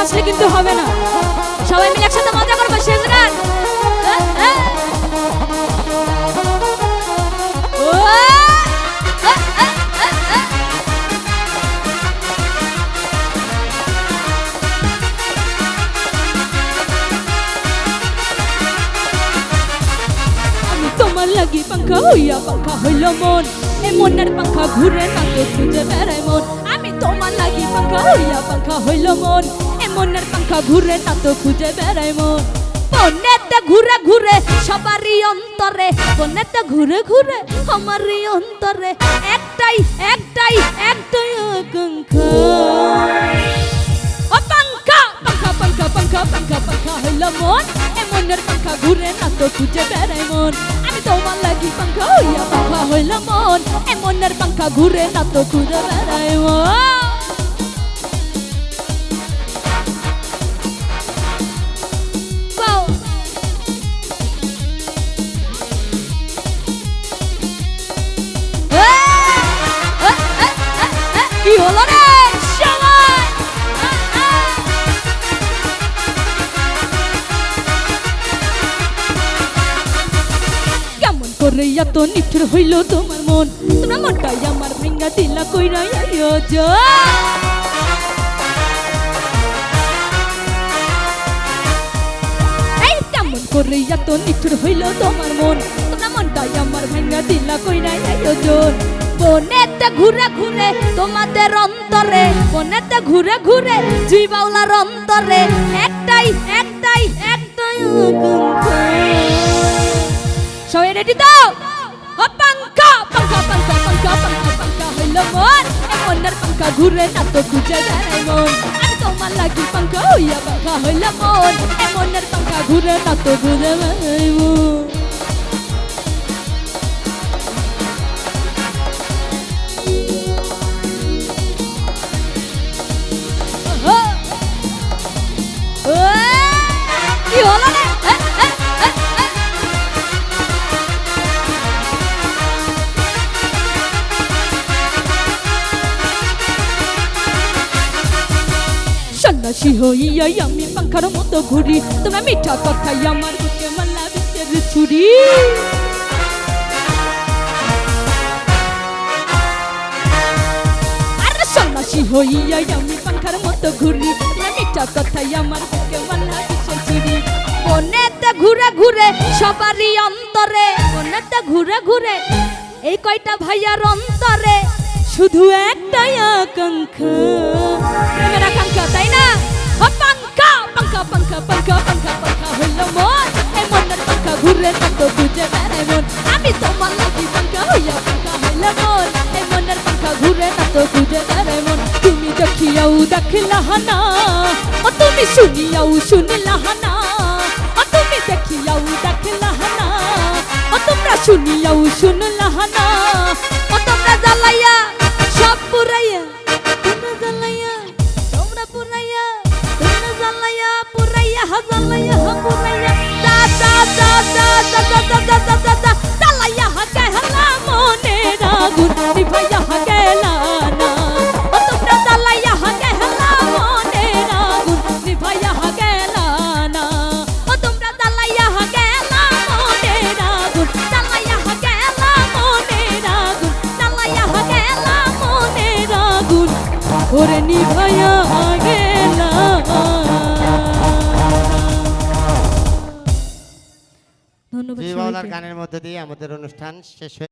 নাচলে কিন্তু হবে না। সবাই মিলে একসাথে মজা করব শেষ লাগি পাঙ্খা হইয়া পাঙ্খা হইল মন। এ মনের পাঙ্খা ঘুরে মন। আমি তোমার লাগি পাঙ্খা হইয়া পাঙ্খা হইল মন। মনের পাঙ্খা ঘুরে না তো খুঁজে বেড়ায় মন। বনেতে ঘুরে ঘুরে, সবারই অন্তরে। বনেতে ঘুরে ঘুরে, আমারই অন্তরে। একটাই একটাই একটাই আকাঙ্ক্ষা। ও পাঙ্খা পাঙ্খা পাঙ্খা পাঙ্খা পাঙ্খা পাঙ্খা হইল মন। এ মনের পাঙ্খা ঘুরে না তো খুঁজে বেড়াই মন। আমি তোমার লাগি পাঙ্খা হইয়া পাঙ্খা হইল মন। এ মনের পাঙ্খা ঘুরে না তো খুঁজে বেড়াই মন। করে এত নিঠুর হইল তোমার মন। তোমরা মনটাই আমার ভেঙ্গা দিলা কইরা আয়োজন এই কেমন করে এত নিঠুর হইল তোমার মন। তোমরা মনটাই আমার ভেঙ্গা দিলা কইরা আয়োজন বনেতে ঘুরে ঘুরে তোমাদের অন্তরে, বনেতে ঘুরে ঘুরে জুই বাউলার অন্তরে, একটাই একটাই একটাই সবাই রেডি তো? মনের পাঙ্খা ঘুরে না তো খুঁজে বেড়াই মন। আমি তোমার লাগি পাঙ্খা হইয়া পাঙ্খা হইল মন। এ মনের পাঙ্খা ঘুরে না তো ঘুরে বেড়াই মন। সন্ন্যাসী হইয়াই আমি পাখার মতো ঘুরি। তোমরা মিঠা কথাই আমার বুকে মাল্লা বিচের ছুরি সন্ন্যাসী হইয়াই আমি পাখার মতো ঘুরি। তোমরা মিঠা কথাই আমার বুকে মাল্লা বিচের ছুরি বনেতে ঘুরে ঘুরে সবারই অন্তরে বনেতে ঘুরে ঘুরে এই কয়টা ভাইয়ার অন্তরে। শুধু একটাই আকাঙ্ক্ষা। প্রেমের আকাঙ্ক্ষা, তাই না? পাঙ্খা পাঙ্খা পাঙ্খা পাঙ্খা পাঙ্খা পাঙ্খা হইল মন। এই মনের পাঙ্খা ঘুরে না তো খুঁজে বেড়াই মন। আমি তোমার লাগি পাঙ্খা হইয়া পাঙ্খা হইল মন। এই মনের পাঙ্খা ঘুরে না তো খুঁজে বেড়াই মন। তুমি দেখিয়াও দেখলা না ও তুমি শুনিয়াও শুনলা না ও তুমি দেখিয়াও দেখলা না ও তোমরা শুনিয়াও শুনলা না চালাইয়া হাতে হালা মনে রাগুন ভাই সবাইকে। গানের মধ্যে দিয়ে আমাদের অনুষ্ঠান শেষ হয়ে